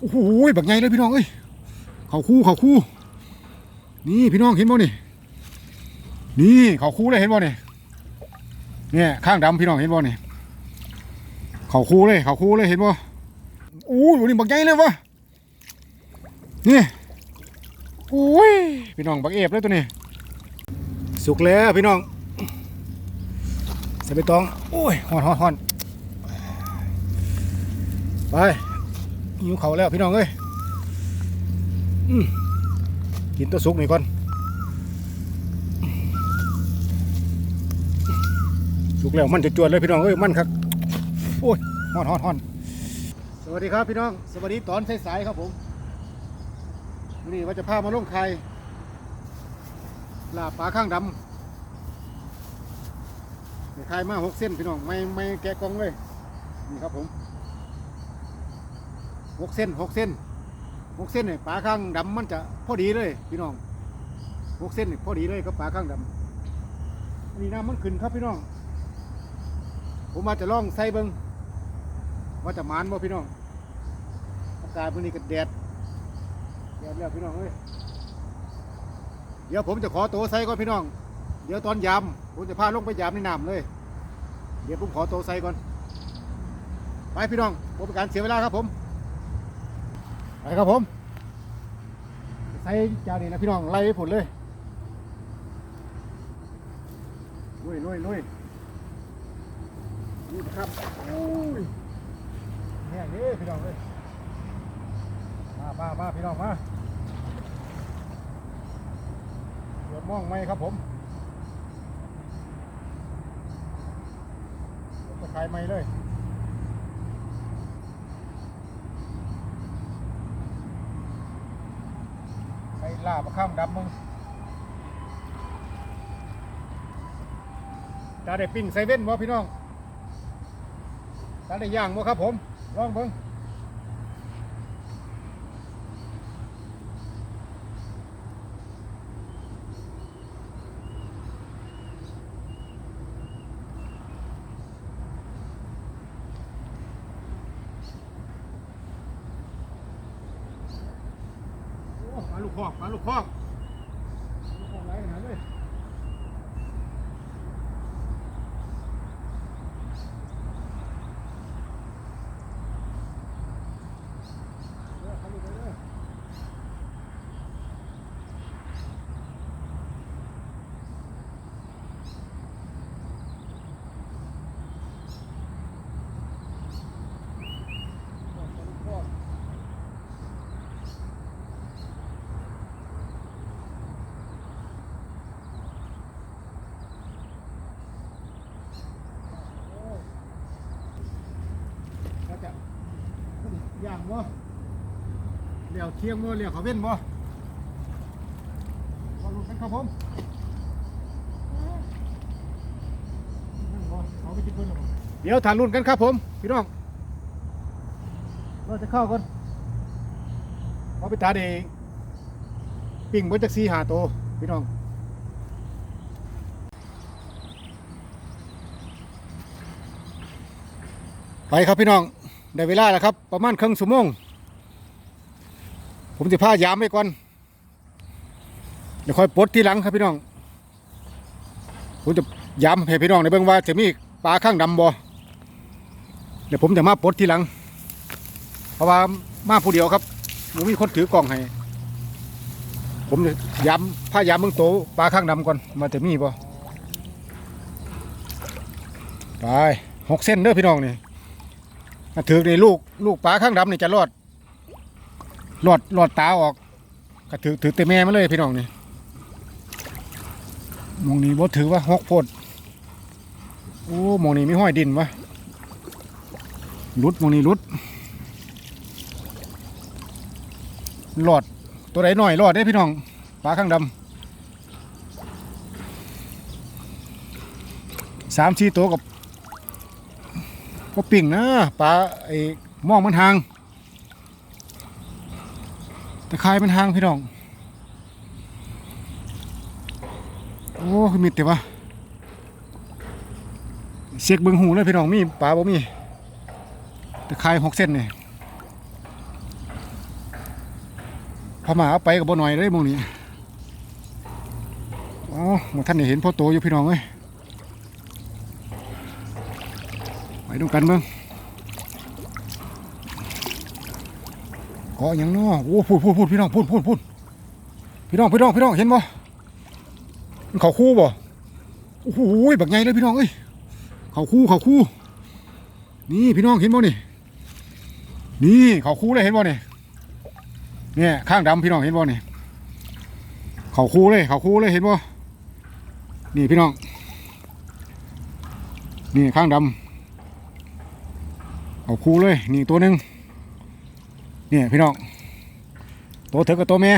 โอ้โหบักใหญ่เลยพี่น้องเอ้ยเขาคู่เขาคู่ นี่พี่น้องเห็นบ่นี่ นี่เขาคู่เลยเห็นบ่นี่เนี่ยข้างดำพี่น้องเห็นบ่นี่เขาคู่เลยเขาคู่เลยเห็นบ่โอ้ยนี่บักใหญ่เลยวะนี่โอ้ยพี่น้องบักเอฟเลยตัวนี้ สุกแล้วพี่น้องใส่ใบตองโอ้ยฮอนฮอนฮอนไป หิวเขาแล้วพี่น้องเอ้ยกินตัวสุกนี่ก่อนสุกแล้วมันจะจวนเลยพี่น้องเอ้ยมันครับโอ้ยฮอนฮอนฮอนสวัสดีครับพี่น้อง สวัสดีตอนสายๆครับผมวันนี่ว่าจะพามาลงไข่ลาปลาข้างดำไข่มาหกเส้นพี่น้องไม่ไม่แกะกองเลยนี่ครับผม หกเส้นหกเส้นหกเส้นเนี่ยปลาข้างดำมันจะพอดีเลย พี่น้องหกเส้นเนี่ยพอดีเลยกับปลาข้างดำอันนี้น้ำมันขึ้นครับพี่น้อง ผมมาจะล่องใส่เบิงว่าจะมานบ่พี่น้องอากาศวันนี้ก็แดดแดดแล้วพี่น้องเอ้ยเดี๋ยวผมจะขอตัวใส่ก่อนพี่น้อง เดี๋ยวตอนยามผมจะพาลงไปยามในน้ำเลย เดี๋ยวผมขอตัวใส่ก่อน ไปพี่น้องผมเป็นการเสียเวลาครับผม ไปครับผมใส่จานนี้นะพี่น้องไล่ให้ผลเลยลุยลุยลุยนี่ครับอุ้ยแห้งนี่พี่น้องเลยมามามาพี่น้องมาเดือดมองไหมครับผมจะขายไหมเลย ล่าปลาข้ามดับมึงตาได้ปิ้งไซเว่นบ่พี่น้องตาได้ย่างบ่ครับผมลองเบิ่งโอ้มาลูกคอกมาลูกคอกลูกคอกไหลขนาดเลยเด้อเข้าลูกไปเด้อคอกมาลูกคอก ก็จะย่างบ่เลี้ยวเที่ยงบ่เลี้ยวเขาเว้นบ่บ่รู้กันครับผมนั่นบ่เอาไปกินเพิ่นหรอเดี๋ยวทานรุ่นกันครับผมพี่น้องเราจะเข้ากันเอาไปตาเดปิ้งเบิ้จักซีหาโตพี่น้องไปครับพี่น้อง ได้เวลาแล้วครับ ประมาณครึ่งชั่วโมง ผมจะพายามไปก่อน เดี๋ยวค่อยปลดทีหลังครับพี่น้อง ผมจะย้ำให้พี่น้องในเบื้องว่าจะมีปลาข้างดำบ่เดี๋ยวผมจะมาปลดทีหลัง เพราะว่ามาผู้เดียวครับผมมีคนถือกล่องให้ ผมจะย้ำพายามเบื้องโตปลาข้างดำก่อนมาจะมีบ่ไปหกเส้นเด้อพี่น้องนี่ ถือในลูกลูกปลาข้างดำนี่จะรอดรอดรอดตาออกก็ถือถือเตแม่มาเลยพี่น้องนี่มองนี้บ่ถือว่าหกโพดโอ้มองนี้ไมีห้อยดินวะรุดมองนี้รุดรอดตัวไหนหน่อยรอดได้พี่น้องปลาข้างดำสามสี่ตัวกับ ก็ปิ่งนะปลาไอ้มองมันหางตะไคร้มันหางพี่น้องโอ้คือมีแต่ว่าเสกเบิงหูเลยพี่น้องมีปลาบ่มีตะไคร้หกเส้นนี่พอมาเอาไปกับบ่หน่อยเลยมองนี้อ๋อท่านเห็นพ่อโตอยู่พี่น้องเอ้ยไป ดูกันเบิ่งเกาะหยังเนาะโอ้พูดพูดพูดพี่น้องพูดพูดพูดพี่น้องพี่น้องพี่น้องเห็นบ่มันเขาคู่บ่โอ้โหบักใหญ่เลยพี่น้องเอ้ยเขาคู่เขาคู่ นี่พี่น้องเห็นบ่นี่ นี่เขาคู่เลยเห็นบ่นี่เนี่ยข้างดำพี่น้องเห็นบ่นี่เขาคู่เลยเขาคู่เลยเห็นบ่นี่พี่น้อง นี่ข้างดำ เขาคู่เลย นี่ตัวหนึ่งนี่พี่น้อง ตัวเถอกับตัวเมีย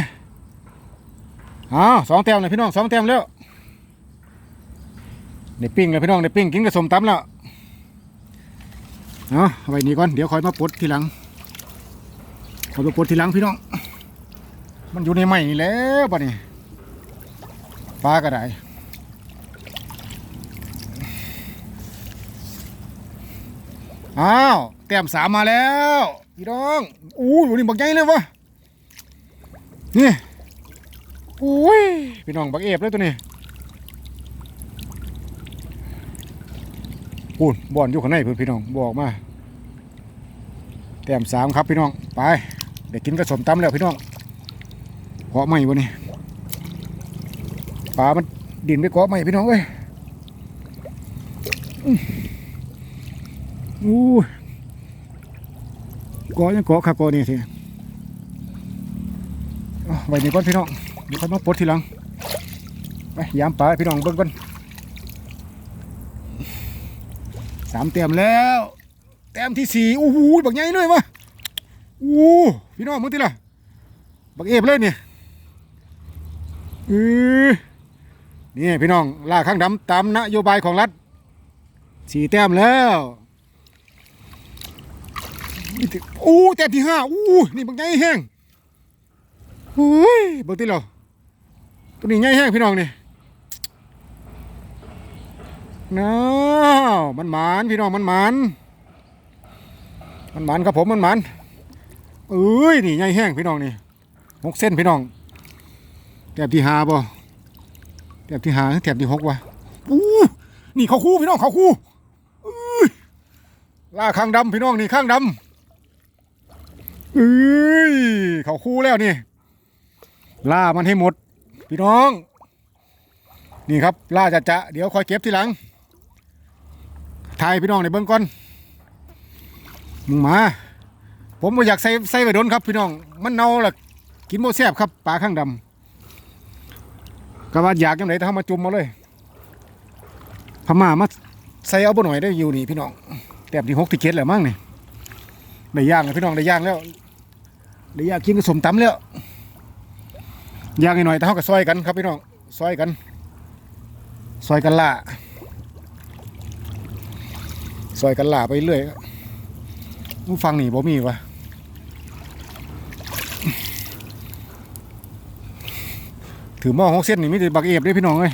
อ้าวสองแต้มเลยพี่น้องสองแต้มแล้วได้ปิ้งแล้วพี่น้องได้ปิ้งกินกับสมตำแล้วเอาเอาไว้นี่ก่อนเดี๋ยวคอยมาปลดทีหลังคอยมาปลดทีหลังพี่น้อง มันอยู่ในไม้นี่แล้วป่ะนี่ปลาก็ได้ อ้าว แต้มสามมาแล้วพี่น้องอู้อยู่นี่บักใหญ่เลยวะนี่อุ้ยพี่น้องบักเอฟเลยตัวนี้ปูนบ่อนอยู่ข้างในเพื่อนพี่น้องบอกมาแต้มสามครับพี่น้องไปเดี๋ยวกินกระสมตำแล้วพี่น้องเกาะใหม่วะนี่ปลามันดินไปเกาะใหม่พี่น้องเอ้ย อื้ออู้ยเกาะยังเกาะค่ะเกาะนี่สิไว้นี่ก่อนพี่น้องเดี๋ยวค่อยมาปลดทีหลังไปยามปลาพี่น้องเบิ่งก่อนสามแต้มแล้วแต้มที่สี่โอ้โหบักใหญ่เลยวะโอ้พี่น้องมึงทีละบักเอฟเลยเนี่ยเออนี่พี่น้องล่าข้างดำตามนโยบายของรัฐสี่แต้มแล้ว นี่ที่โอ้แต้มที่ห้าโอ้นี่บักใหญ่แห้งโอ้ยบักทีละตัวนี้ใหญ่แห้งพี่น้องนี่น้ามันหมานพี่น้องมันหมานมันหมันครับผมมันหมันเอ้ยนี่ใหญ่แห้งพี่น้องนี่หกเส้นพี่น้องแถบที่หาบ่แถบที่หาแถบที่หกวะอู้นี่เขาคู่พี่น้องเขาคู่อุ้ยล่าข้างดำพี่น้องนี่ข้างดำ เอ้ยเขาคู่แล้วนี่ ล่ามันให้หมด พี่น้อง นี่ครับ ล่าจะจะเดี๋ยวคอยเก็บทีหลังถ่ายพี่น้องในเบื้องก่อนมึงมา ผมบ่อยากใส่ใส่ไว้โดนครับ พี่น้อง มันเน่าละกินโมแซบครับปลาข้างดำก็ว่าอยากยังไงถ้ามาจุ่มมาเลยพม่ามาใส่เอาบ่หน่อยได้อยู่นี่พี่น้องแต้มที่หกที่เจ็ดแหละมั้งนี่ ได้ย่างแล้วพี่น้องได้ย่างแล้วได้ย่างกินกับสมตำแล้วย่างหน่อยๆแต่เขาก็ซอยกันครับพี่น้องซอยกันซอยกันล่าซอยกันล่าไปเรื่อยมึงฟังนี่บ่มีวะถือหม้อหกเส้นนี่มีแต่บักเอฟเด้พี่น้องเอ้ย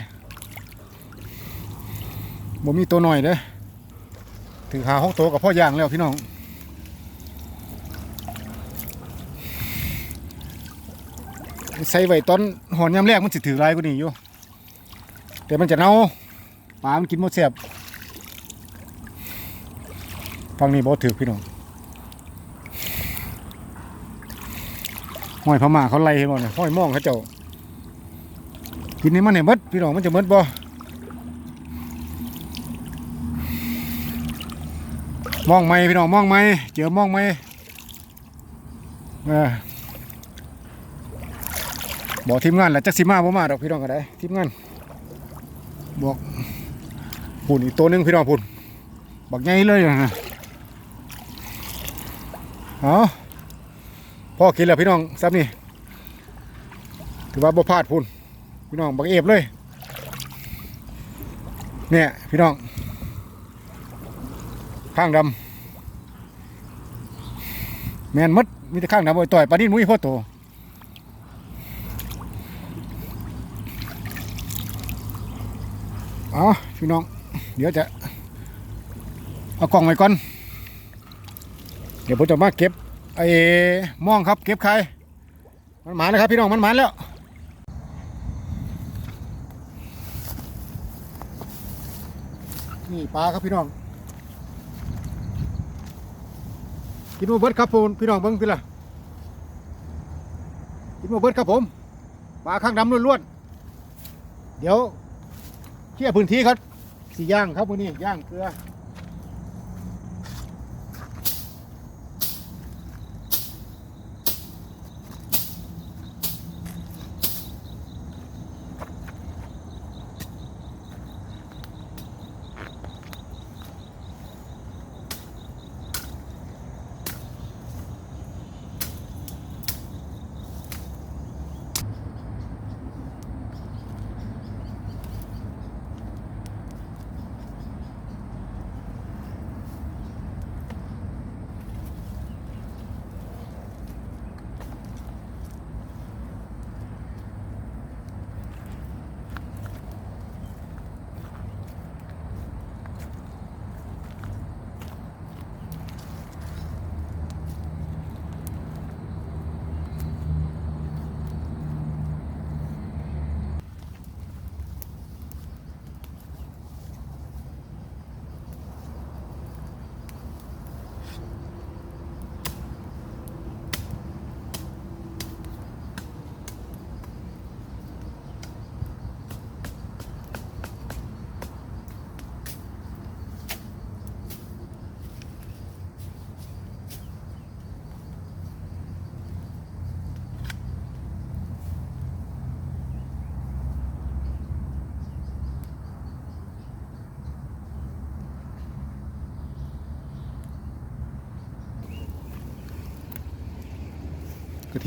บ่มีตัวหน่อยเด้อถือหาหกตัวกับพ่อย่างแล้วพี่น้อง ใส่ไว้ตอนหอนยำแรกมันสิถือลายกว่านี้อยู่แต่มันจะเน่าปลามันกินหมดเสียบฟังนี่บ่ถือพี่น้องห้อยพม่าเขาไล่ให้บ่เนี่ยห้อยมองเขาเจ้ากินนี่มันเนี่ยมดพี่น้องมันจะมดบ่มองไหมพี่น้องมองไหมเจอมองไหม่เออ บอกทีมงานแหละจักสิมาบ่มาดอกพี่น้องก็ได้ทีมงานบอกปุ่นอีกตัวนึงพี่น้องปุ่นบักใหญ่เลยนะเอาพ่อกินแล้วพี่น้องซับนี่ถือว่าบ่พลาดพุ่นพี่น้องบักเอฟเลย เนี่ยพี่น้องข้างดำแมนหมดมีแต่ข้างดำโอ้ยต่อยปลาดิ้นมุ้ยพ่อโต อ๋อพี่น้อง เดี๋ยวจะเอากล่องไว้ก่อน เดี๋ยวผมจะมาเก็บไอ้ม่องครับ เก็บใครมันหมานแล้วครับพี่น้องมันหมานแล้วนี่ปลาครับพี่น้องกินมาเบิดครับผมพี่น้องเบิ้งพี่ละกินมาเบิดครับผมปลาข้างดำล้วนๆเดี๋ยว เขี่ยพื้นที่ครับสีย่างครับวันนี้ย่างเกลือ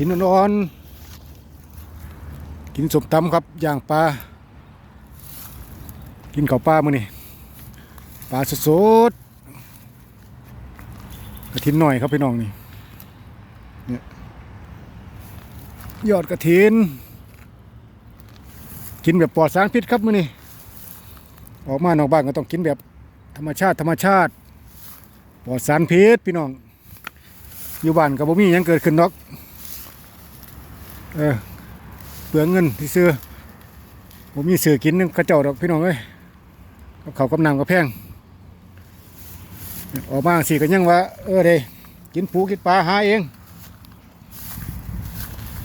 กินอ่อนๆกินสมตำครับย่างปลากินข้าวปลามื้อนี่ปลาสดๆกระถินหน่อยครับพี่น้องนี่เนี่ยยอดกระถิน กินแบบปลอดสารพิษครับมื้อนี่ออกมานอกบ้านก็ต้องกินแบบธรรมชาติธรรมชาติปลอดสารพิษพี่น้องอยู่บ้านก็บ่มียังเกิดขึ้นดอก เออเปลืองเงินที่ซื้อผมมีซื้อกินนึงกระเจ้าดอกพี่น้องเอ้ยกับเขากับน้ำกับแพงออกมาสิก็ยังว่า เออเด้กินปูกินปลาหาเอง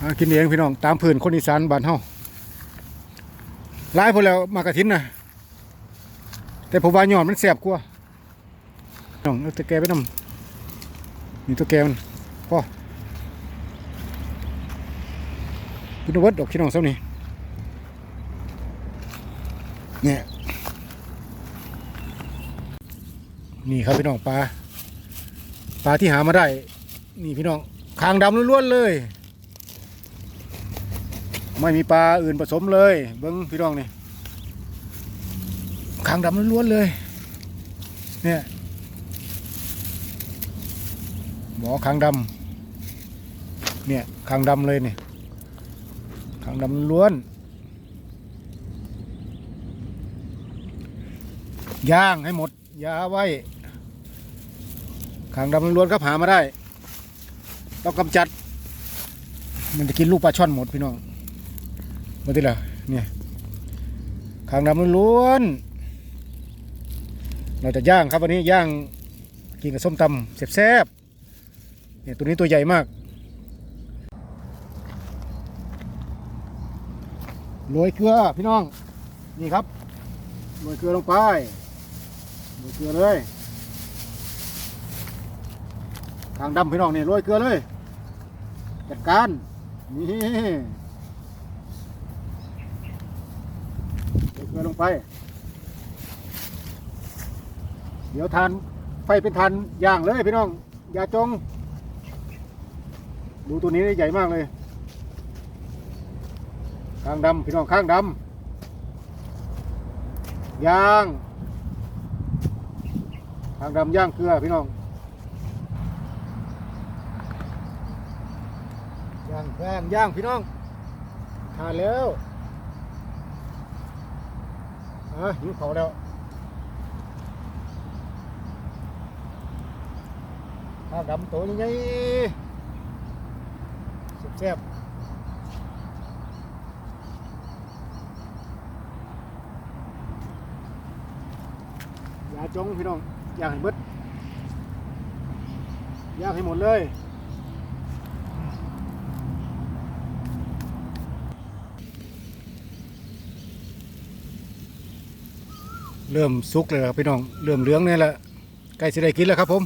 หากินเองพี่น้องตามพื้นคนอีสานบ้านเฮาหลายพอแล้วมากระถินนะแต่ผมว่ายอดมันแสบกว่าน้องเอาตะแกไปนำนี่ตัวแกมันพ่อ นวัดดอกพี่น้องเท่านี้เนี่ยนี่ครับพี่น้องปลาปลาที่หามาได้ นี่พี่น้องคางดำล้วนๆเลย ไม่มีปลาอื่นผสมเลย เบิ้งพี่น้องนี่คางดำล้วนๆเลย เนี่ยหมอคางดำเนี่ยคางดำเลยเนี่ย ทางดำล้วน ย่างให้หมดอยาไว้ขางดำล้วนครับหามาได้ ต้องกำจัด มันจะกินลูกปลาช่อนหมดพี่น้องมาทีละเนี่ยขางดำล้วน เราจะย่างครับวันนี้ย่างกินกับส้มตำแซ่บๆเนี่ยตัวนี้ตัวใหญ่มาก โรยเกลือพี่น้อง นี่ครับโรยเกลือลงไปโรยเกลือเลยทางดำพี่น้องนี่โรยเกลือเลย จัดการนี่โรยเกลือลงไป เดี๋ยวทานไฟเป็นทานย่างเลยพี่น้อง อย่าจง ดูตัวนี้ใหญ่มากเลย ข้างดำพี่น้องข้างดำย่างข้างดำย่างเกลือพี่น้องย่างย่างย่างพี่น้องทานแล้วอะหิวเขาวแล้วข้างดำตัวใหญ่ๆแซ่บ จงพี่น้องย่างให้เบิดย่างให้หมดเลยเริ่มสุกเลยครับพี่น้อง เริ่มเหลืองนี่แหละใกล้จะได้กินแล้วครับผม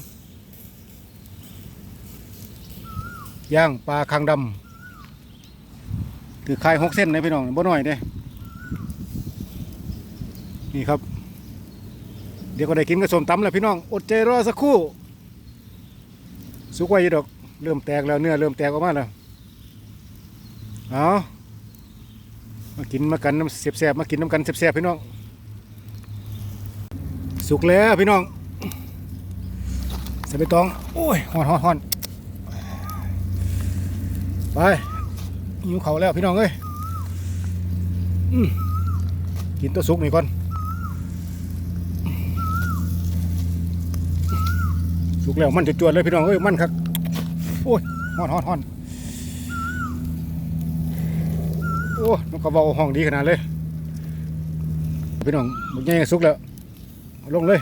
ย่างปลาคางดำถือคายหกเส้นเลยพี่น้องบ่น้อยเด้นี่ครับ เดี๋ยวก็ได้กินกระสมตำแล้วพี่น้อง อดใจรอสักครู่ สุกไว้ยดอก เริ่มแตกแล้วเนื้อเริ่มแตกออกมาแล้วเอามากินมากันน้ำเสียบๆมากินน้ำกันเสียบๆพี่น้อง สุกแล้วพี่น้องใส่ใบตอง โอ้ยหอนหอนหอนไปหิวเขาแล้วพี่น้องเอ้ยอกินตัวสุกนี่ก่อน สุกแล้วมันจะจวนเลยพี่น้องเอ้ยมันครับโอ้ยฮอนฮอนฮอนโอ้นกกระเบาห้องดีขนาดเลยพี่น้องมันใหญ่สุกแล้วลงเลย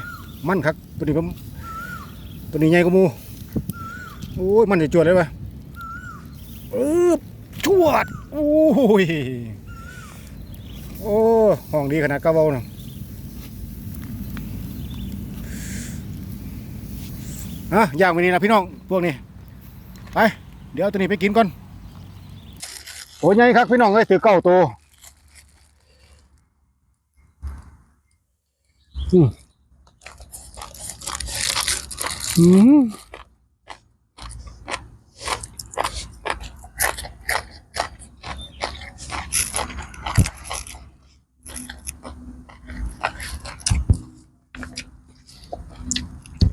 มันครับตัวนี้ผมตัวนี้ใหญ่กว่ามูโอ้ยมันจะจวดเลยวะเออจวดโอ้ยโอ้ห้องดีขนาดกระเบาเนาะ อะย่างไปนี่นะพี่น้องพวกนี้ไปเดี๋ยวตัวนี้ไปกินก่อนโอ้ยใหญ่ครับพี่น้องเอ้ยถือเก้าตัวอืมอืม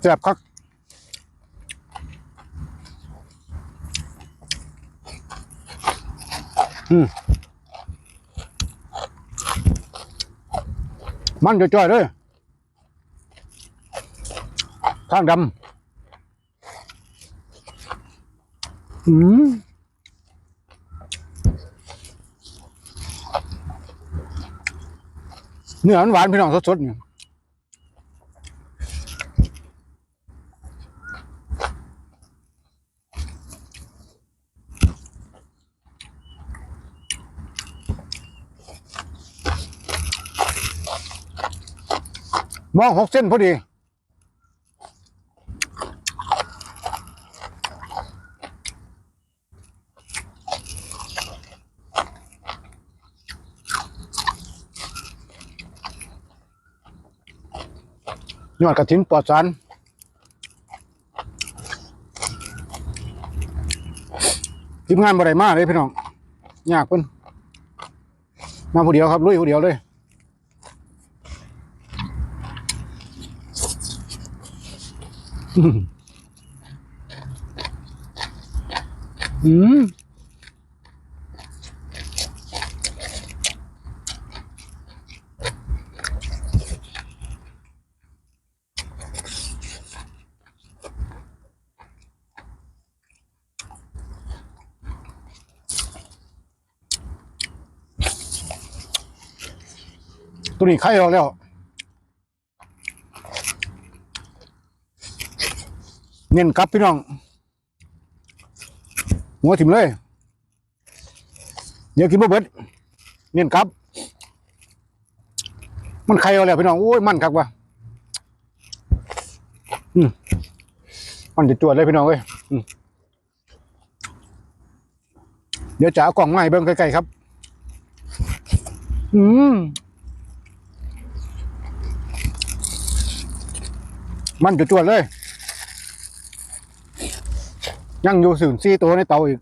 แซ่บคักอื มันจะจ่อยๆเลยข้างดำอืมเนื้อมันหวานพี่น้องสดๆเนี่ย มองหกเส้นพอดี ยอดกระถินปลอดสารทีมงานบ่ได้มาเลยพี่น้อง ยากเพิ่นมาผู้เดียวครับลุยผู้เดียวเลย อืมตัวนี้ไข่ออกแล้ว เน้นกับพี่น้องหัวถิ่มเลย เดี๋ยวกินบ่เบิดเน้นกับ มันไข่เอาแล้วพี่น้องโอ้ยมันคักว่ะอืมมันจะจวดเลยพี่น้องเอ้ยเดี๋ยวจะเอากล่องมาให้เบิ่งใกล้ๆครับ อืมมันจะจวดเลย ยังอยู่สื่นซี่ตัวในเตาอีก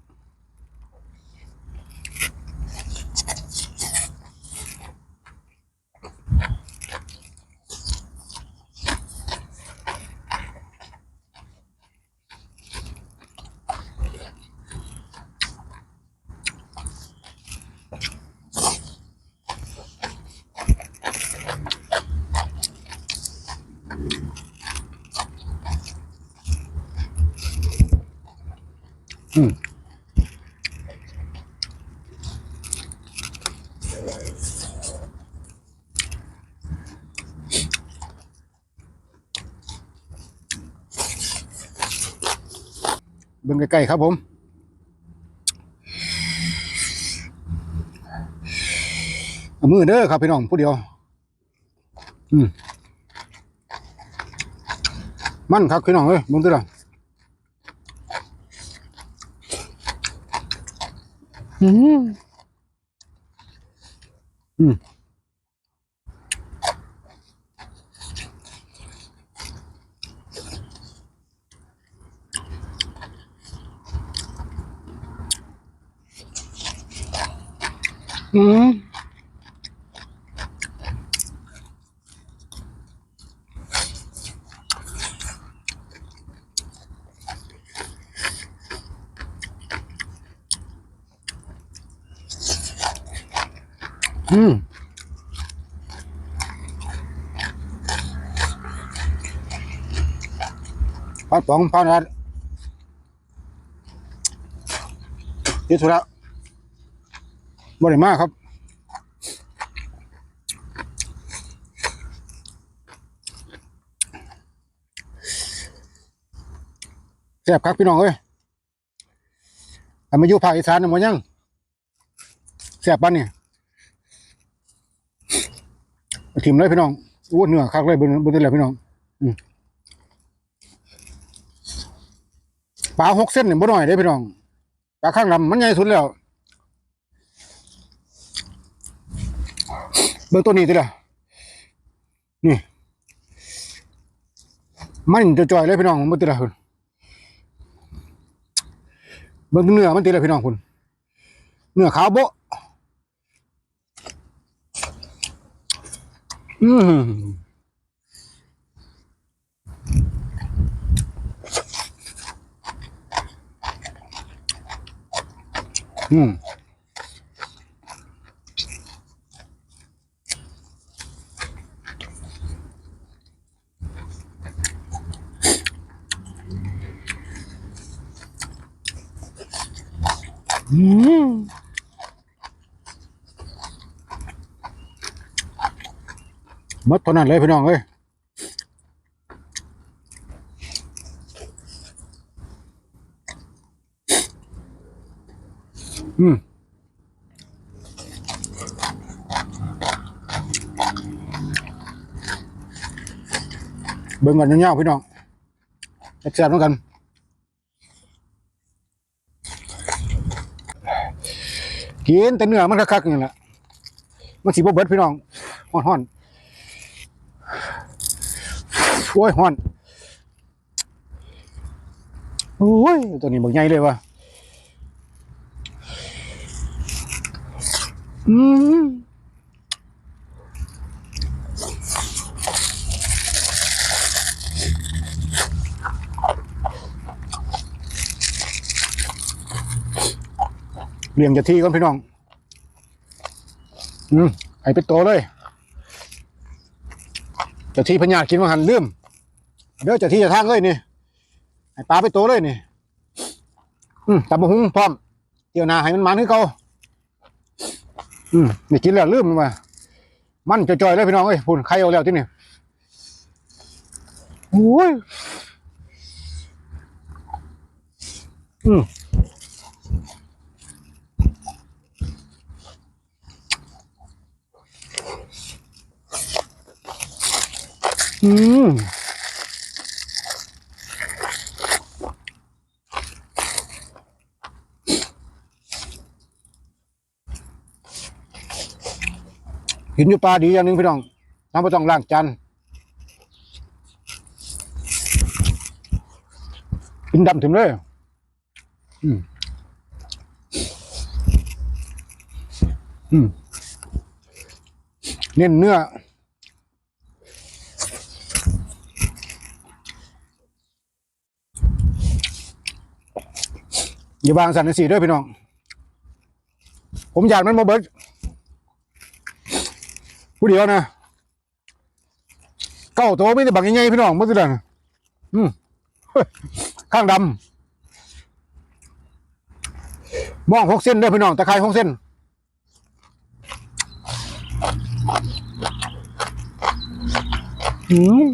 เบิ่งใกล้ๆครับผมมือเด้อครับพี่น้องผู้เดียว อืมมันครับพี่น้องเอ้ยมึงตื่นวละอืม อืมอืม อืมพัดปองพันรัดที่สุดแล้วบริมากครับแซ่บครับพี่น้องเอ้ยอันมาอยู่ภาคอีสานนะมันยังแซ่บปานนี่ย ถิ่มเลยพี่น้องอ้วนเนื้อคักเลยบนบนนี้แหละพี่น้องอืมปลาหกเส้นเนี่ยบ่น้อยเด้พี่น้องปลาข้างลำมันใหญ่สุดแล้วเบิ่งตัวนี้ติละนี่ มันจะจ่อยเลยพี่น้องมันติละคุณเบิ่งเนื้อมันติละพี่น้องคุณเนื้อขาวโบ๊ะ อืมอืมอืม ห มดเท่านั้นเลยพี่น้องเอ้ยอืมเบิ่งกันยาวๆพี่น้องแซ่บๆเหมือนกันกินแต่เนื้อมันคักๆนี่แหละมันสีบ่เบิดพี่น้องฮ้อนๆ โอ้ยฮ้อนโอ้ยตัวนี้บักใหญ่เลยว่ะอืมเลี้ยงจะที่ก่อนพี่น้อง อืมไอ้เป็นโตเลยจะที่พญากินมาหันลืม เด้อเจะที่จะทางเลยนี่ไอ้ปลาไปโตเลยนี่อืมตับะหุงพร้อมเกี่ยวนาให้มันมันให้เขาอืมนี่กินแล้วลืมมันมามันจะจ่อยๆเลยพี่น้องเอ้ยพุ่นใครเอาแล้วที่นี่โอ้ยอืมอืม กินอยู่ปลาดีอย่างหนึ่งพี่น้องน้ำไม่ต้องล้างจานกินดำถึงเลยอืมอืมเน้นเนื้ออย่าวางสันนิสีด้วยพี่น้อง ผมอยากมันมาเบิด ผู้เดียวนะเก้าตัวไม่ได้บักง่ายๆพี่น้องเมื่อสุดนะอืมข้างดำมองหกเส้นด้วยพี่น้องตะไคร้หกเส้นอืม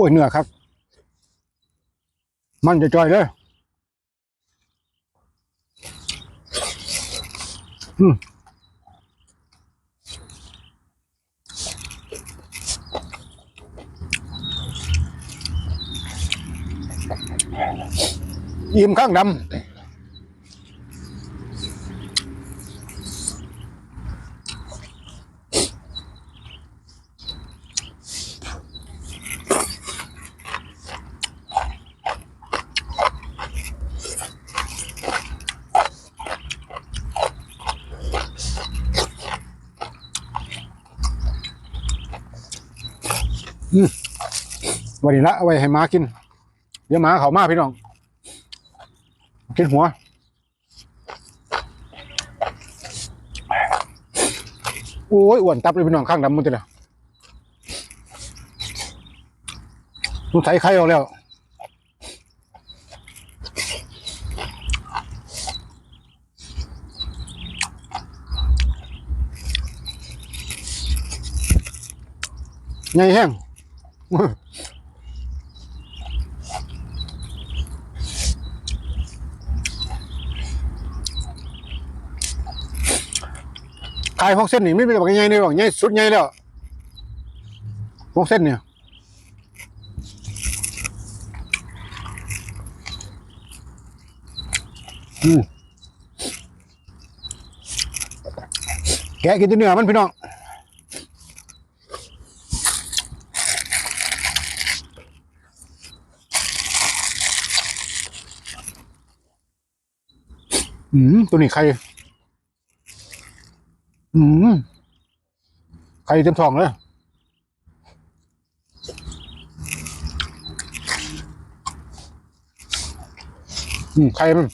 อ้ยเนื้อครับ มันจะจอยเลยอืมยิ้มข้างดำ วันนี้ละเอาไว้ให้หมากิน เดี๋ยวหมาเขามาพี่น้องกินหัวโอ้ยอ้วนตับเลยพี่น้องข้างดำมันจะเลยสงสัยไข่ออกแล้วใหญ่แห้ง ขายพวกเส้นนี่ไม่เป็นแบบใหญ่ๆเลยหรอกใหญ่สุดใหญ่แล้วพวกเส้นเนี่ยอืมแกกินตัวเนื้อมันพี่น้องอืมตัวนี้ใคร อืมไข่เต็มท้องเลยอืมไข่มัน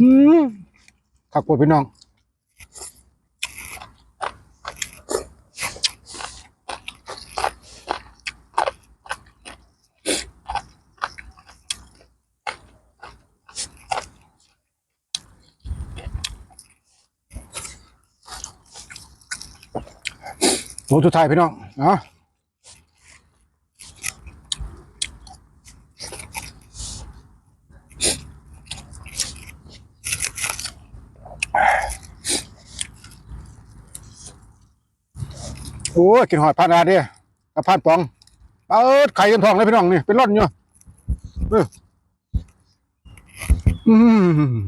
อืม ขักปวดพี่น้องโอ้สุดท้ายพี่น้องเนาะ อ้ยกินหอยพานอาเดียกับพานปองเปิดไข่กันทองเลยพี่น้องนี่เป็นร่อนอยู่เอออืม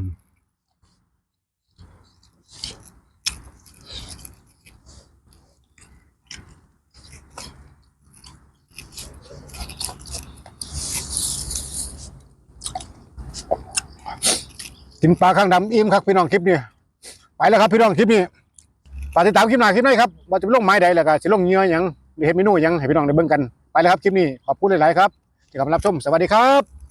กินปลาข้างดำอิ่มครับพี่น้องคลิปนี้ไปแล้วครับพี่น้องคลิปนี้ ฝากติดตามคลิปหน้าคลิปหน้าครับว่าจะเปลงไม้ใดแล้วก็จะลงเหงื่อหยังหรือเห็ดเมนูหยังให้พี่น้องได้เบิ่งกันไปแล้วครับคลิปนี้ขอบคุณหลายๆครับที่กำลังรับชมสวัสดีครับ